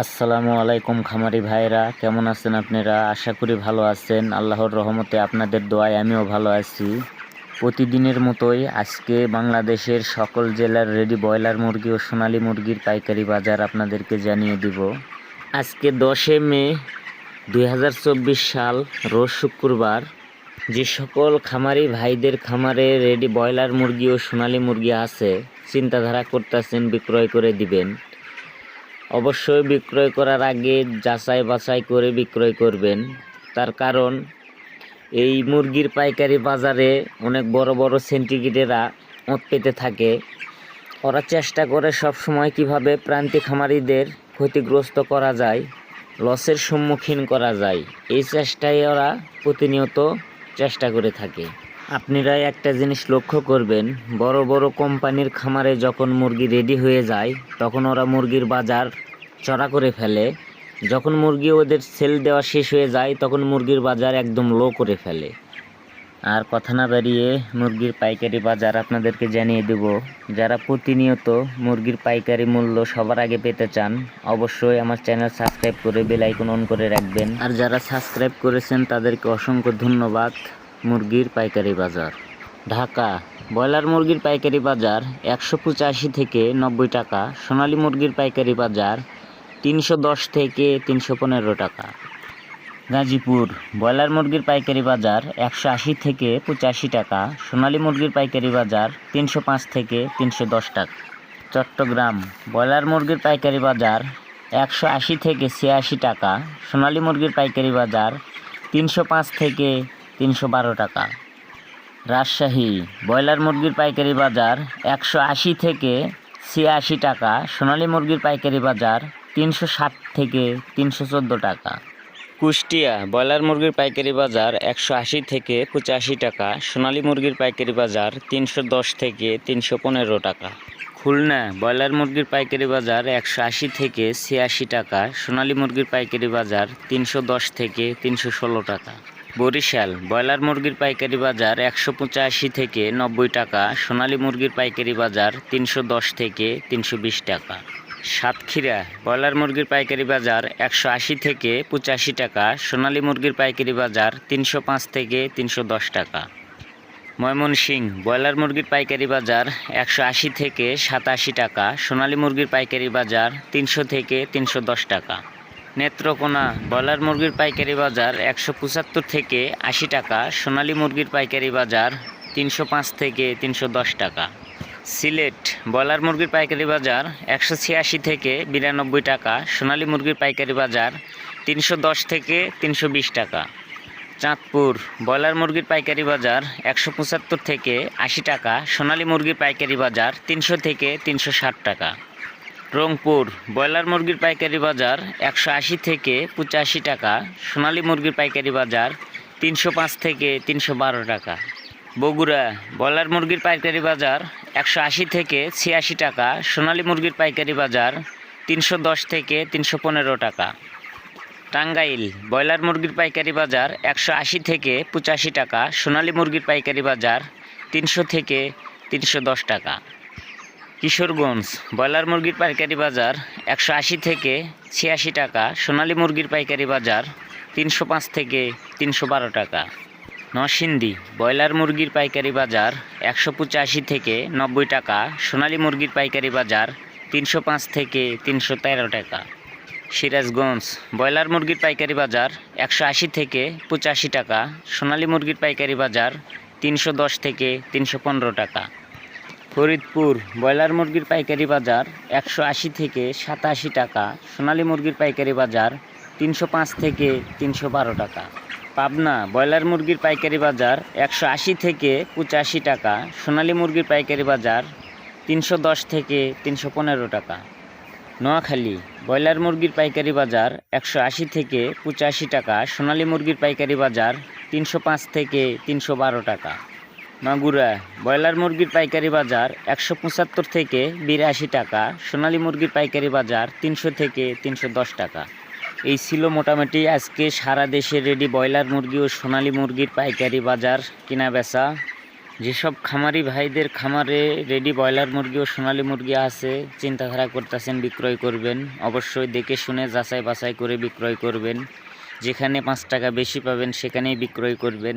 আসসালামু আলাইকুম খামারি ভাইরা কেমন আছেন আপনারা? আশা করি ভালো আছেন। আল্লাহর রহমতে আপনাদের দোয়ায় আমিও ভালো আছি। প্রতিদিনের মতোই আজকে বাংলাদেশের সকল জেলার রেডি ব্রয়লার মুরগি ও সোনালী মুরগির পাইকারি বাজার আপনাদেরকে জানিয়ে দিব। আজকে দশে মে দু হাজার চব্বিশ সাল, রোজ শুক্রবার। যে সকল খামারি ভাইদের খামারে রেডি ব্রয়লার মুরগি ও সোনালী মুরগি আছে, চিন্তাধারা করতেছেন, বিক্রয় করে দিবেন। অবশ্যই বিক্রয় করার আগে যাচাই বাছাই করে বিক্রয় করবেন। তার কারণ, এই মুরগির পাইকারি বাজারে অনেক বড় বড় সেন্টিগ্রেডেরা ওঁত পেতে থাকে। ওরা চেষ্টা করে সব সময় কীভাবে প্রান্তিক খামারিদের ক্ষতিগ্রস্ত করা যায়, লসের সম্মুখীন করা যায়। এই চেষ্টায় ওরা প্রতিনিয়ত চেষ্টা করে থাকে। আপনারা একটা জিনিস লক্ষ্য করবেন, বড় বড় কোম্পানির খামারে যখন মুরগি রেডি হয়ে যায়, তখন ওরা মুরগির বাজার চড়া করে ফেলে। যখন মুরগি ওদের সেল দেওয়া শেষ হয়ে যায়, তখন মুরগির বাজার একদম লো করে ফেলে। আর কথা না বাড়িয়ে মুরগির পাইকারি বাজার আপনাদেরকে জানিয়ে দেব। যারা প্রতিনিয়ত মুরগির পাইকারি মূল্য সবার আগে পেতে চান, অবশ্যই আমার চ্যানেল সাবস্ক্রাইব করে বেল আইকন অন করে রাখবেন। আর যারা সাবস্ক্রাইব করেছেন, তাদেরকে অসংখ্য ধন্যবাদ। মুরগির পাইকারি বাজার। ঢাকা, ব্রয়লার মুরগির পাইকারি বাজার একশো পঁচাশি থেকে নব্বই টাকা, সোনালী মুরগির পাইকারি বাজার তিনশো দশ থেকে তিনশো পনেরো টাকা। গাজীপুর, ব্রয়লার মুরগির পাইকারি বাজার একশো আশি থেকে পঁচাশি টাকা, সোনালী মুরগির পাইকারি বাজার তিনশো পাঁচ থেকে তিনশো দশ টাকা। চট্টগ্রাম, ব্রয়লার মুরগির পাইকারি বাজার একশো আশি থেকে ছিয়াশি টাকা, সোনালী মুরগির পাইকারি বাজার তিনশো পাঁচ থেকে তিনশো বারো টাকা। রাজশাহী ব্রয়লার মুরগির পাইকারি বাজার একশো আশি থেকে ছিয়াশি টাকা, সোনালী মুরগির পাইকারি বাজার তিনশো ষাট থেকে তিনশো চোদ্দ টাকা। কুষ্টিয়া ব্রয়লার মুরগির পাইকারি বাজার একশো আশি থেকে পঁচাশি টাকা, সোনালী মুরগির পাইকারি বাজার তিনশো দশ থেকে তিনশো পনেরো টাকা। খুলনা ব্রয়লার মুরগির পাইকারি বাজার একশো আশি থেকে ছিয়াশি টাকা, সোনালী মুরগির পাইকারি বাজার তিনশো দশ থেকে তিনশো ষোলো টাকা। বরিশাল, ব্রয়লার মুরগির পাইকারি বাজার একশো পঁচাশি থেকে নব্বই টাকা, সোনালী মুরগির পাইকারি বাজার তিনশো দশ থেকে তিনশো বিশ টাকা। সাতক্ষীরা, ব্রয়লার মুরগির পাইকারি বাজার একশো আশি থেকে পঁচাশি টাকা, সোনালী মুরগির পাইকারি বাজার তিনশো পাঁচ থেকে তিনশো দশ টাকা। ময়মনসিং ব্রয়লার মুরগির পাইকারি বাজার একশো আশি থেকে সাতাশি টাকা, সোনালী মুরগির পাইকারি বাজার তিনশো থেকে তিনশো দশ টাকা। নেত্রকোনা ব্রয়লার মুরগির পাইকারি বাজার একশো পঁচাত্তর থেকে আশি টাকা, সোনালী মুরগির পাইকারি বাজার তিনশো পাঁচ থেকে তিনশো দশ টাকা। সিলেট ব্রয়লার মুরগির পাইকারি বাজার একশো ছিয়াশি থেকে বিরানব্বই টাকা, সোনালী মুরগির পাইকারি বাজার তিনশো দশ থেকে তিনশো বিশ টাকা। চাঁদপুর ব্রয়লার মুরগির পাইকারি বাজার একশো পঁচাত্তর থেকে আশি টাকা, সোনালী মুরগির পাইকারি বাজার তিনশো থেকে তিনশো ষাট টাকা। রংপুর ব্রয়লার মুরগির পাইকারি বাজার একশো আশি থেকে পঁচাশি টাকা, সোনালী মুরগির পাইকারি বাজার তিনশো পাঁচ থেকে তিনশো বারো টাকা। বগুড়া ব্রয়লার মুরগির পাইকারি বাজার একশো আশি থেকে ছিয়াশি টাকা, সোনালী মুরগির পাইকারি বাজার তিনশো দশ থেকে তিনশো পনেরো টাকা। টাঙ্গাইল ব্রয়লার মুরগির পাইকারি বাজার একশো আশি থেকে পঁচাশি টাকা, সোনালী মুরগির পাইকারি বাজার তিনশো থেকে তিনশো দশ টাকা। কিশোরগঞ্জ, ব্রয়লার মুরগির পাইকারি বাজার একশো আশি থেকে ছিয়াশি টাকা, সোনালী মুরগির পাইকারি বাজার তিনশো পাঁচ থেকে তিনশো বারো টাকা। নরসিংদী, ব্রয়লার মুরগির পাইকারি বাজার একশো পঁচাশি থেকে নব্বই টাকা, সোনালী মুরগির পাইকারি বাজার তিনশো পাঁচ থেকে তিনশো তেরো টাকা। সিরাজগঞ্জ, ব্রয়লার মুরগির পাইকারি বাজার একশো আশি থেকে পঁচাশি টাকা, সোনালী মুরগির পাইকারি বাজার তিনশো দশ থেকে তিনশো পনেরো টাকা। ফরিদপুর ব্রয়লার মুরগির পাইকারি বাজার একশো আশি থেকে সাতাশি টাকা, সোনালী মুরগির পাইকারি বাজার তিনশো পাঁচ থেকে তিনশো বারো টাকা। পাবনা ব্রয়লার মুরগির পাইকারি বাজার একশো আশি থেকে পঁচাশি টাকা, সোনালী মুরগির পাইকারি বাজার তিনশো দশ থেকে তিনশো পনেরো টাকা। নোয়াখালী ব্রয়লার মুরগির পাইকারি বাজার একশো আশি থেকে পঁচাশি টাকা, সোনালী মুরগির পাইকারি বাজার তিনশো পাঁচ থেকে তিনশো বারো টাকা। মাগুরা, ব্রয়লার মুরগির পাইকারি বাজার একশো পঁচাত্তর থেকে বিরাশি টাকা, সোনালী মুরগির পাইকারি বাজার তিনশো থেকে তিনশো দশ টাকা। এই ছিল মোটামুটি আজকে সারা দেশে রেডি ব্রয়লার মুরগি ও সোনালী মুরগির পাইকারি বাজার কেনা বেচা যেসব খামারি ভাইদের খামারে রেডি ব্রয়লার মুরগি ও সোনালী মুরগি আছে, চিন্তাধারা করতেছেন বিক্রয় করবেন। অবশ্যই দেখে শুনে যাচাই বাছাই করে বিক্রয় করবেন। যেখানে পাঁচ টাকা বেশি পাবেন, সেখানেই বিক্রয় করবেন।